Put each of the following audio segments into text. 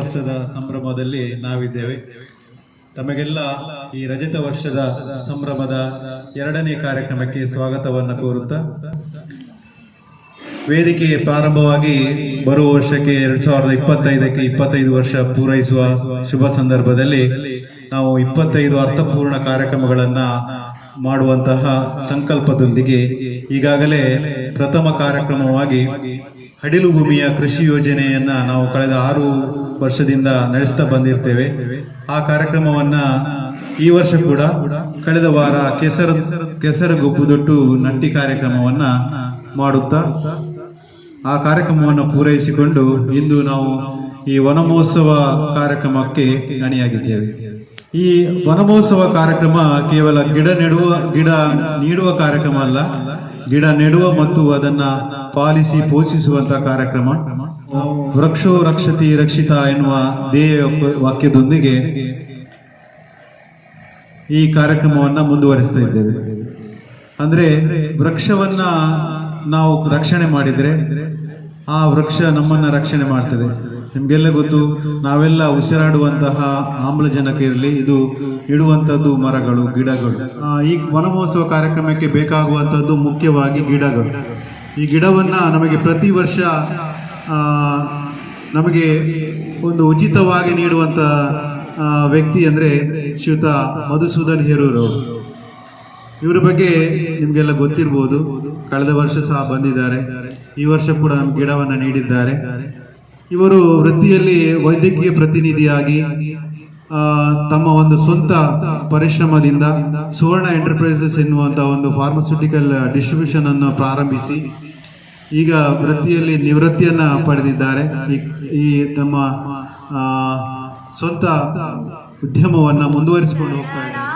ವರ್ಷದ ಸಂಭ್ರಮದಲ್ಲಿ ನಾವಿದ್ದೇವೆ. ತಮಗೆಲ್ಲ ಈ ರಜತ ವರ್ಷದ ಸಂಭ್ರಮದ ಎರಡನೇ ಕಾರ್ಯಕ್ರಮಕ್ಕೆ ಸ್ವಾಗತವನ್ನು ಕೋರುತ್ತಾ, ವೇದಿಕೆ ಪ್ರಾರಂಭವಾಗಿ ಬರುವ ವರ್ಷಕ್ಕೆ ಎರಡ್ ಸಾವಿರದ ಇಪ್ಪತ್ತೈದಕ್ಕೆ ಇಪ್ಪತ್ತೈದು ವರ್ಷ ಪೂರೈಸುವ ಶುಭ ಸಂದರ್ಭದಲ್ಲಿ ನಾವು ಇಪ್ಪತ್ತೈದು ಅರ್ಥಪೂರ್ಣ ಕಾರ್ಯಕ್ರಮಗಳನ್ನ ಮಾಡುವಂತಹ ಸಂಕಲ್ಪದೊಂದಿಗೆ ಈಗಾಗಲೇ ಪ್ರಥಮ ಕಾರ್ಯಕ್ರಮವಾಗಿ ಹಡಿಲು ಭೂಮಿಯ ಕೃಷಿ ಯೋಜನೆಯನ್ನು ನಾವು ಕಳೆದ ಆರು ವರ್ಷದಿಂದ ನಡೆಸ್ತಾ ಬಂದಿರ್ತೇವೆ. ಆ ಕಾರ್ಯಕ್ರಮವನ್ನ ಈ ವರ್ಷ ಕೂಡ ಕಳೆದ ವಾರ ಕೆಸರು ಕೆಸರು ಗೊಬ್ಬುದೊಟ್ಟು ನಟ್ಟಿ ಕಾರ್ಯಕ್ರಮವನ್ನ ಮಾಡುತ್ತಾ ಆ ಕಾರ್ಯಕ್ರಮವನ್ನು ಪೂರೈಸಿಕೊಂಡು ಇಂದು ನಾವು ಈ ವನಮಹೋತ್ಸವ ಕಾರ್ಯಕ್ರಮಕ್ಕೆ ಅಣಿಯಾಗಿದ್ದೇವೆ. ಈ ವನಮಹೋತ್ಸವ ಕಾರ್ಯಕ್ರಮ ಕೇವಲ ಗಿಡ ನೆಡುವ, ಗಿಡ ನೀಡುವ ಕಾರ್ಯಕ್ರಮ ಅಲ್ಲ ಗಿಡ ನೆಡುವ ಮತ್ತು ಅದನ್ನ ಪಾಲಿಸಿ, ಪೋಷಿಸುವಂತ ಕಾರ್ಯಕ್ರಮ. ವೃಕ್ಷೋ ರಕ್ಷತಿ ರಕ್ಷಿತ ಎನ್ನುವ ಧ್ಯೇಯ ವಾಕ್ಯದೊಂದಿಗೆ ಈ ಕಾರ್ಯಕ್ರಮವನ್ನ ಮುಂದುವರಿಸ್ತಾ ಇದ್ದೇವೆ. ಅಂದ್ರೆ ವೃಕ್ಷವನ್ನ ನಾವು ರಕ್ಷಣೆ ಮಾಡಿದ್ರೆ ಆ ವೃಕ್ಷ ನಮ್ಮನ್ನ ರಕ್ಷಣೆ ಮಾಡ್ತದೆ. ನಿಮ್ಗೆಲ್ಲ ಗೊತ್ತು, ನಾವೆಲ್ಲ ಉಸಿರಾಡುವಂತಹ ಆಮ್ಲಜನಕ ಇರಲಿ, ಇದು ಇಡುವಂಥದ್ದು ಮರಗಳು, ಗಿಡಗಳು. ಈ ವನಮಹೋತ್ಸವ ಕಾರ್ಯಕ್ರಮಕ್ಕೆ ಬೇಕಾಗುವಂಥದ್ದು ಮುಖ್ಯವಾಗಿ ಗಿಡಗಳು. ಈ ಗಿಡವನ್ನು ನಮಗೆ ಪ್ರತಿ ವರ್ಷ ನಮಗೆ ಒಂದು ಉಚಿತವಾಗಿ ನೀಡುವಂಥ ವ್ಯಕ್ತಿ ಅಂದರೆ ಶ್ರೀಯುತ ಮಧುಸೂದನ್ ಹೇರೂರವರು ಇವರ ಬಗ್ಗೆ ನಿಮಗೆಲ್ಲ ಗೊತ್ತಿರ್ಬೋದು. ಕಳೆದ ವರ್ಷ ಸಹ ಬಂದಿದ್ದಾರೆ. ಈ ವರ್ಷ ಕೂಡ ಗಿಡವನ್ನು ನೀಡಿದ್ದಾರೆ. ಇವರು ವೃತ್ತಿಯಲ್ಲಿ ವೈದ್ಯಕೀಯ ಪ್ರತಿನಿಧಿಯಾಗಿ ತಮ್ಮ ಒಂದು ಸ್ವಂತ ಪರಿಶ್ರಮದಿಂದ ಸುವರ್ಣ ಎಂಟರ್ಪ್ರೈಸಸ್ ಎನ್ನುವಂಥ ಒಂದು ಫಾರ್ಮಸ್ಯೂಟಿಕಲ್ ಡಿಸ್ಟ್ರಿಬ್ಯೂಷನ್ ಅನ್ನು ಪ್ರಾರಂಭಿಸಿ, ಈಗ ವೃತ್ತಿಯಲ್ಲಿ ನಿವೃತ್ತಿಯನ್ನು ಪಡೆದಿದ್ದಾರೆ. ಈ- ತಮ್ಮ ಸ್ವಂತ ಉದ್ಯಮವನ್ನು ಮುಂದುವರಿಸಿಕೊಂಡು ಹೋಗ್ತಾ ಇದ್ದಾರೆ.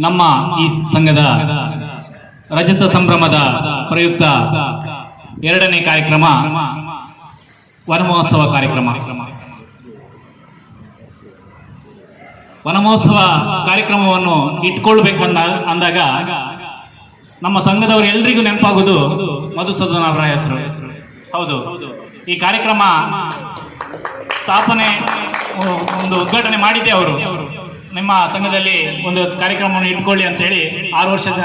ನಮ್ಮ ಈ ಸಂಘದ ರಜತ ಸಂಭ್ರಮದ ಪ್ರಯುಕ್ತ ಎರಡನೇ ಕಾರ್ಯಕ್ರಮ, ವನಮಹೋತ್ಸವ ಕಾರ್ಯಕ್ರಮ. ವನಮಹೋತ್ಸವ ಕಾರ್ಯಕ್ರಮವನ್ನು ಇಟ್ಕೊಳ್ಬೇಕು ಅಂದ ಅಂದಾಗ ನಮ್ಮ ಸಂಘದವರು ಎಲ್ರಿಗೂ ನೆನಪಾಗುವುದು ಮಧುಸೂದನ ಅವರ ಹೆಸರು. ಹೌದು. ಈ ಕಾರ್ಯಕ್ರಮ ಸ್ಥಾಪನೆ ಒಂದು ಉದ್ಘಾಟನೆ ಮಾಡಿದ್ದೆ ಅವರು. ನಿಮ್ಮ ಸಂಘದಲ್ಲಿ ಒಂದು ಕಾರ್ಯಕ್ರಮವನ್ನು ಇಟ್ಕೊಳ್ಳಿ ಅಂತೇಳಿ ಆರು ವರ್ಷದ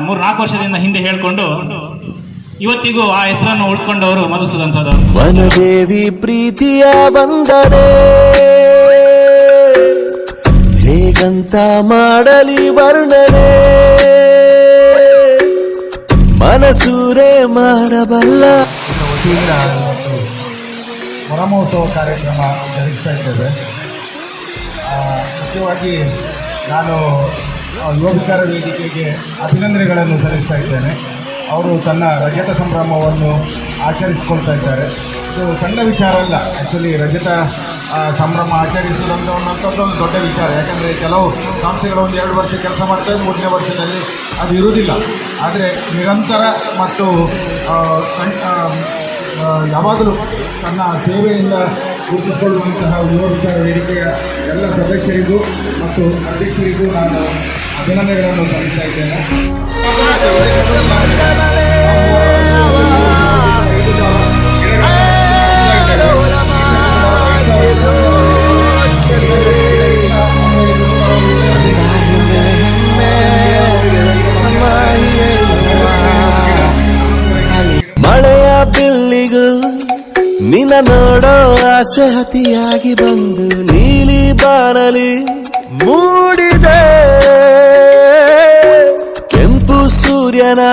ಮೂರು ನಾಲ್ಕು ವರ್ಷದಿಂದ ಹಿಂದೆ ಹೇಳ್ಕೊಂಡು ಇವತ್ತಿಗೂ ಆ ಹೆಸರನ್ನು ಉಳಿಸ್ಕೊಂಡವರು ಮಧುಸೂದನ್ ಸರ್ ಪ್ರೀತಿಯ ಬಂದರೆ ಹೇಗಂತ ಮಾಡಲಿ ವರ್ಣನೆ. ಮನಸೂರೆ ಮಾಡಬಲ್ಲ. ವನಮಹೋತ್ಸವ ಕಾರ್ಯಕ್ರಮ ಜರುಗಿಸ್ತಾ ಇದ್ದೇವೆ. ಮುಖ್ಯವಾಗಿ ನಾನು ವಿಚಾರ ವೇದಿಕೆಗೆ ಅಭಿನಂದನೆಗಳನ್ನು ಸಲ್ಲಿಸ್ತಾ ಇದ್ದೇನೆ. ಅವರು ತನ್ನ ರಜತ ಸಂಭ್ರಮವನ್ನು ಆಚರಿಸಿಕೊಳ್ತಾ ಇದ್ದಾರೆ. ಇದು ಸಣ್ಣ ವಿಚಾರ ಅಲ್ಲ. ಆ್ಯಕ್ಚುಲಿ ರಜತ ಸಂಭ್ರಮ ಆಚರಿಸುವುದು ಅನ್ನೋಂಥದ್ದು ಒಂದು ದೊಡ್ಡ ವಿಚಾರ. ಯಾಕಂದರೆ ಕೆಲವು ಸಂಸ್ಥೆಗಳು ಒಂದು ಎರಡು ವರ್ಷ ಕೆಲಸ ಮಾಡ್ತವೆ ಮೂರನೇ ವರ್ಷದಲ್ಲಿ ಅದು ಇರುವುದಿಲ್ಲ. ಆದರೆ ನಿರಂತರ ಮತ್ತು ಯಾವಾಗಲೂ ತನ್ನ ಸೇವೆಯಿಂದ ಗುರುತಿಸಿಕೊಳ್ಳುವಂತಹ ಯುವ ವಿಚಾರ ವೇದಿಕೆಯ ಎಲ್ಲ ಸದಸ್ಯರಿಗೂ ಮತ್ತು ಅಧ್ಯಕ್ಷರಿಗೂ ನಾನು ಅಭಿನಂದನೆಗಳನ್ನು ಸಲ್ಲಿಸ್ತಾ ಇದ್ದೇನೆ ನೋಡೋ ಆಸೆ ಅತಿಯಾಗಿ ಬಂದು ನೀಲಿ ಬಾನಲಿ ಮೂಡಿದೆ. ಕೆಂಪು ಸೂರ್ಯನ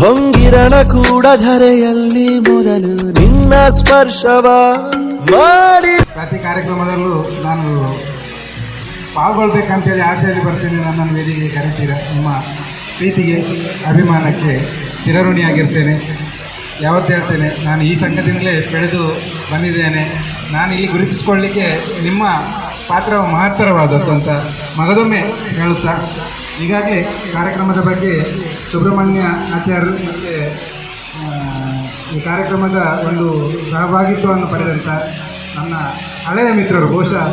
ಹೊಂಗಿರಣ ಕೂಡ ಧರೆಯಲ್ಲಿ ಮೊದಲು ನಿನ್ನ ಸ್ಪರ್ಶವ ಮಾಡಿ. ಪ್ರತಿ ಕಾರ್ಯಕ್ರಮದಲ್ಲೂ ನಾನು ಪಾಲ್ಗೊಳ್ಬೇಕಂತೇಳಿ ಆಸೆಯಲ್ಲಿ ಬರ್ತೀನಿ. ನನ್ನನ್ನು ವೇದಿಕೆಗೆ ಕರಿತೀರ ನಿಮ್ಮ ಪ್ರೀತಿಗೆ, ಅಭಿಮಾನಕ್ಕೆ ಚಿರಋಣಿಯಾಗಿರ್ತೇನೆ. ಯಾವತ್ತು ಹೇಳ್ತೇನೆ, ನಾನು ಈ ಸಂಘದಿಂದಲೇ ಬೆಳೆದು ಬಂದಿದ್ದೇನೆ. ನಾನು ಇಲ್ಲಿ ಗುರುತಿಸ್ಕೊಳ್ಳಿಕ್ಕೆ ನಿಮ್ಮ ಪಾತ್ರ ಮಹತ್ತರವಾದದ್ದು ಅಂತ ಮಗದೊಮ್ಮೆ ಹೇಳುತ್ತಾ? ಈಗಾಗಲೇ ಕಾರ್ಯಕ್ರಮದ ಬಗ್ಗೆ ಸುಬ್ರಹ್ಮಣ್ಯ ಆಚಾರ್ಯ ಮತ್ತು ಈ ಕಾರ್ಯಕ್ರಮದ ಒಂದು ಸಹಭಾಗಿತ್ವವನ್ನು ಪಡೆದಂಥ ನನ್ನ ಹಳೆಯ ಮಿತ್ರರು, ಬಹುಶಃ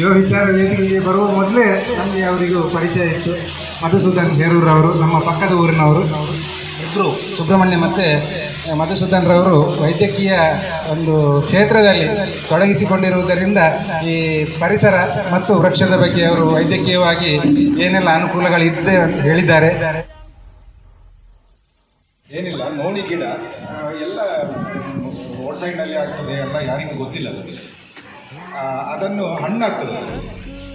ಯೋ ವಿಚಾರ ವೇದಿಕೆಗೆ ಬರುವ ಮೊದಲೇ ನಮಗೆ ಅವರಿಗೂ ಪರಿಚಯ ಇತ್ತು. ಮಧುಸೂದನ್ ಹೇರೂರವರು, ನಮ್ಮ ಪಕ್ಕದ ಊರಿನವರು. ಇಬ್ಬರು ಸುಬ್ರಹ್ಮಣ್ಯ ಮತ್ತು ಮಧುಸೂದನ್ ರವರು ವೈದ್ಯಕೀಯ ಒಂದು ಕ್ಷೇತ್ರದಲ್ಲಿ ತೊಡಗಿಸಿಕೊಂಡಿರುವುದರಿಂದ ಈ ಪರಿಸರ ಮತ್ತು ವೃಕ್ಷದ ಬಗ್ಗೆ ಅವರು ವೈದ್ಯಕೀಯವಾಗಿ ಏನೆಲ್ಲ ಅನುಕೂಲಗಳಿದೆ ಅಂತ ಹೇಳಿದ್ದಾರೆ. ಏನಿಲ್ಲ ನೋಡಿ ಗಿಡ ಎಲ್ಲ ರೋಡ್ ಸೈಡ್ನಲ್ಲಿ ಆಗ್ತದೆ ಎಲ್ಲ ಯಾರಿಗೂ ಗೊತ್ತಿಲ್ಲ ಅದನ್ನು ಹಣ್ಣಾಗ್ತದೆ.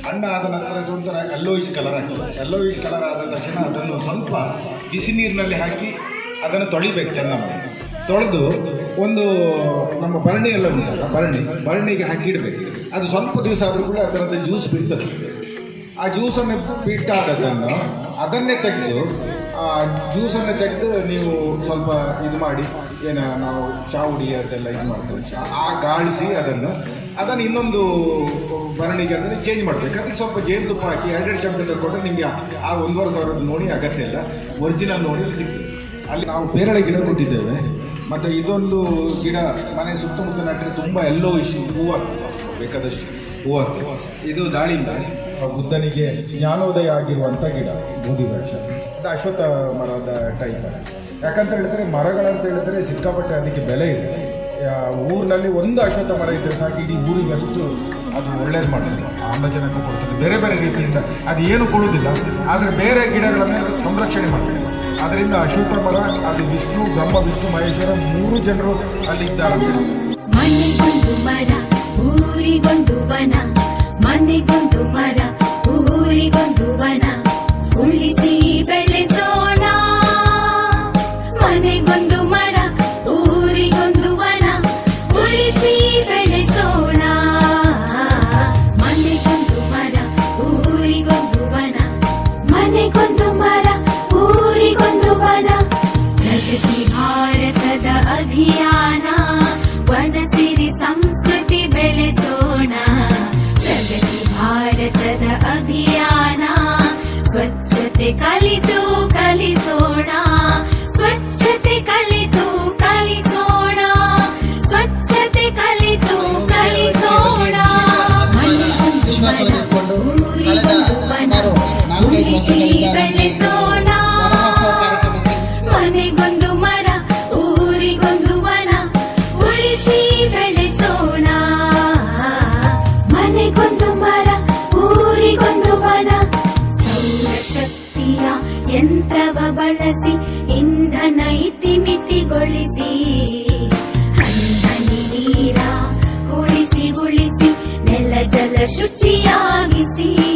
ಹಣ್ಣು ಆದ ನಂತರ ಒಂಥರ ಎಲ್ಲೋಯಿಸ್ ಕಲರ್ ಆಗ್ತದೆ ಯೆಲ್ಲೋಯಿಶ್ ಕಲರ್ ಆದ ತಕ್ಷಣ ಅದನ್ನು ಸ್ವಲ್ಪ ಬಿಸಿ ನೀರಿನಲ್ಲಿ ಹಾಕಿ ಅದನ್ನು ತೊಳಿಬೇಕು ಚೆನ್ನಾಗಿ ತೊಳೆದು ಒಂದು, ನಮ್ಮ ಭರಣಿ ಎಲ್ಲ ಉಂಟಲ್ಲ, ಭರಣಿ ಬರಣಿಗೆ ಹಾಕಿ ಇಡಬೇಕು. ಅದು ಸ್ವಲ್ಪ ದಿವಸ ಆದರೂ ಕೂಡ ಅದರದ್ದು ಜ್ಯೂಸ್ ಬಿಡ್ತದೆ. ಆ ಜ್ಯೂಸನ್ನು ಬಿಟ್ಟಾದದನ್ನು ಅದನ್ನೇ ತೆಗೆದು, ಆ ಜ್ಯೂಸನ್ನು ತೆಗೆದು ನೀವು ಸ್ವಲ್ಪ ಇದು ಮಾಡಿ, ಏನು ನಾವು ಚಾವುಡಿ ಅದೆಲ್ಲ ಇದು ಮಾಡ್ತೇವೆ. ಆ- ಗಾಳಿಸಿ ಅದನ್ನು ಅದನ್ನು ಇನ್ನೊಂದು ಬರಣಿಗೆ ಅದನ್ನು ಚೇಂಜ್ ಮಾಡಬೇಕು. ಅದಕ್ಕೆ ಸ್ವಲ್ಪ ಜೇನುತುಪ್ಪ ಹಾಕಿ ಎರಡೆರಡು ಚಮಚದ ತಗೊಂಡ್ರೆ ನಿಮಗೆ ಆ- ಒಂದುವರೆ ಸಾವಿರದ ನೋಡಿ ಅಗತ್ಯ ಇಲ್ಲ. ಒರಿಜಿನಲ್ ನೋಡಿ ಸಿಗ್ತದೆ. ಅಲ್ಲಿ ನಾವು ಪೇರಳೆ ಗಿಡ ಕೊಟ್ಟಿದ್ದೇವೆ. ಮತ್ತು ಇದೊಂದು ಗಿಡ, ಮನೆ ಸುತ್ತಮುತ್ತ ನಟ್ಟರೆ ತುಂಬ ಎಲ್ಲೋ ಇಶ್ ಹೂವಾಗ್ತದೆ ಬೇಕಾದಷ್ಟು ಹೂವಾಗ್ತದೆ ಇದು ದಾಳಿಂಬ. ಬುದ್ಧನಿಗೆ ಜ್ಞಾನೋದಯ ಆಗಿರುವಂಥ ಗಿಡ ಬೂದಿ ವೃಕ್ಷ ಇದು ಅಶ್ವತ್ಥ ಮರದ ಟೈಪ್ ಯಾಕಂತ ಹೇಳಿದ್ರೆ ಮರಗಳಂತ ಹೇಳಿದ್ರೆ ಸಿಕ್ಕಾಪಟ್ಟೆ ಅದಕ್ಕೆ ಬೆಲೆ ಇದೆ. ಊರಿನಲ್ಲಿ ಒಂದು ಅಶ್ವತ್ಥ ಮರ ಇದ್ದರೆ ಸಾಕು, ಇಡೀ ಊರಿಗಷ್ಟು ಅದು ಒಳ್ಳೇದು ಮಾಡ್ತದೆ. ಆಮ್ಲಜನಕ ಕೊಡ್ತದೆ. ಬೇರೆ ಬೇರೆ ರೀತಿಯಿಂದ ಅದು ಏನು ಕೊಡುವುದಿಲ್ಲ. ಆದರೆ ಬೇರೆ ಗಿಡಗಳನ್ನು ಸಂರಕ್ಷಣೆ ಮಾಡ್ತದೆ. ಅದರಿಂದ ಅಶೋಕ ಮರ ಅಲ್ಲಿ ವಿಷ್ಣು, ಬ್ರಹ್ಮ, ವಿಷ್ಣು, ಮಹೇಶ್ವರ ಮೂರು ಜನರು ಅಲ್ಲಿದ್ದಾರೆ ಮನೆಗೊಂದು ಮರ ಊರಿಗೊಂದು ವನ. ಮನೆಗೊಂದು ಮರ ಊರಿಗೊಂದು ವನ. ಉಳಿಸಿ ಬೆಳೆಸೋಣ కలితో కలిసి ಶುಚಿಯಾಗಿಸಿ.